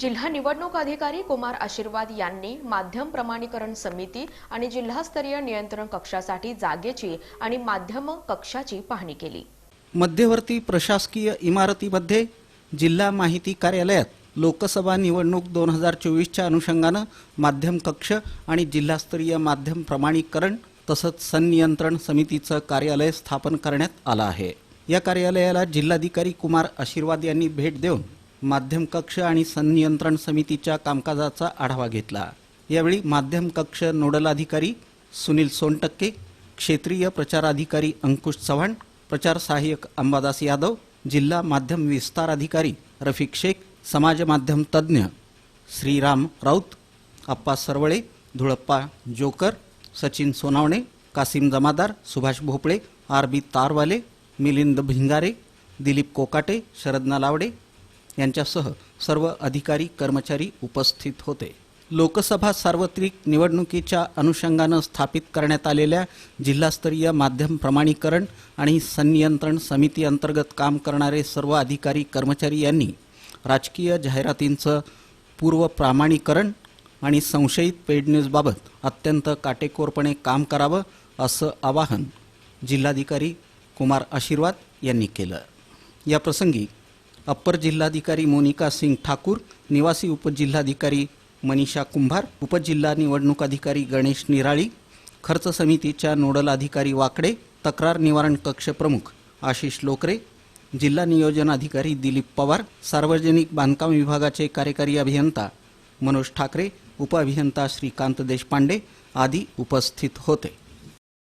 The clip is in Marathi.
जिल्हा निवडणूक अधिकारी कुमार आशीर्वाद यांनी माध्यम प्रमाणीकरण समिती आणि जिल्हास्तरीय नियंत्रण कक्षासाठी जागेची आणि माध्यम कक्षाची पाहणी केली. मध्यवर्ती प्रशासकीय इमारतीमध्ये जिल्हा माहिती कार्यालयात लोकसभा निवडणूक दोन हजार चोवीसच्या अनुषंगानं माध्यम कक्ष आणि जिल्हास्तरीय माध्यम प्रमाणीकरण तसंच संनियंत्रण समितीचं कार्यालय स्थापन करण्यात आलं आहे. या कार्यालयाला जिल्हाधिकारी कुमार आशीर्वाद यांनी भेट देऊन माध्यम कक्ष आणि संनियंत्रण समितीच्या कामकाजाचा आढावा घेतला. यावेळी माध्यम कक्ष नोडल अधिकारी सुनील सोनटक्के क्षेत्रीय प्रचाराधिकारी अंकुश चव्हाण प्रचार सहाय्यक अंबादास यादव जिल्हा माध्यम विस्तार अधिकारी रफिक शेख समाज माध्यम तज्ज्ञ श्रीराम राऊत अप्पा सरवळे धुळप्पा जोकर सचिन सोनावणे कासिम जमादार सुभाष भोपळे आर बी तारवाले मिलिंद भिंगारे दिलीप कोकाटे शरद नलावडे यांच्यासह सर्व अधिकारी कर्मचारी उपस्थित होते. लोकसभा सार्वत्रिक निवडणुकीच्या अनुषंगानं स्थापित करण्यात आलेल्या जिल्हास्तरीय माध्यम प्रमाणीकरण आणि संनियंत्रण समिती अंतर्गत काम करणारे सर्व अधिकारी कर्मचारी यांनी राजकीय जाहिरातींचं पूर्व प्रामाणीकरण आणि संशयित पेड न्यूजबाबत अत्यंत काटेकोरपणे काम करावं असं आवाहन जिल्हाधिकारी कुमार आशीर्वाद यांनी केलं. या प्रसंगी अप्पर जिल्हाधिकारी मोनिका सिंग ठाकूर निवासी उपजिल्हाधिकारी मनीषा कुंभार उपजिल्हा निवडणूक अधिकारी गणेश निराळी खर्च समितीच्या नोडल अधिकारी वाकडे तक्रार निवारण कक्ष प्रमुख आशिष लोकरे जिल्हा नियोजन अधिकारी दिलीप पवार सार्वजनिक बांधकाम विभागाचे कार्यकारी अभियंता मनोज ठाकरे उपअभियंता श्रीकांत देशपांडे आदी उपस्थित होते.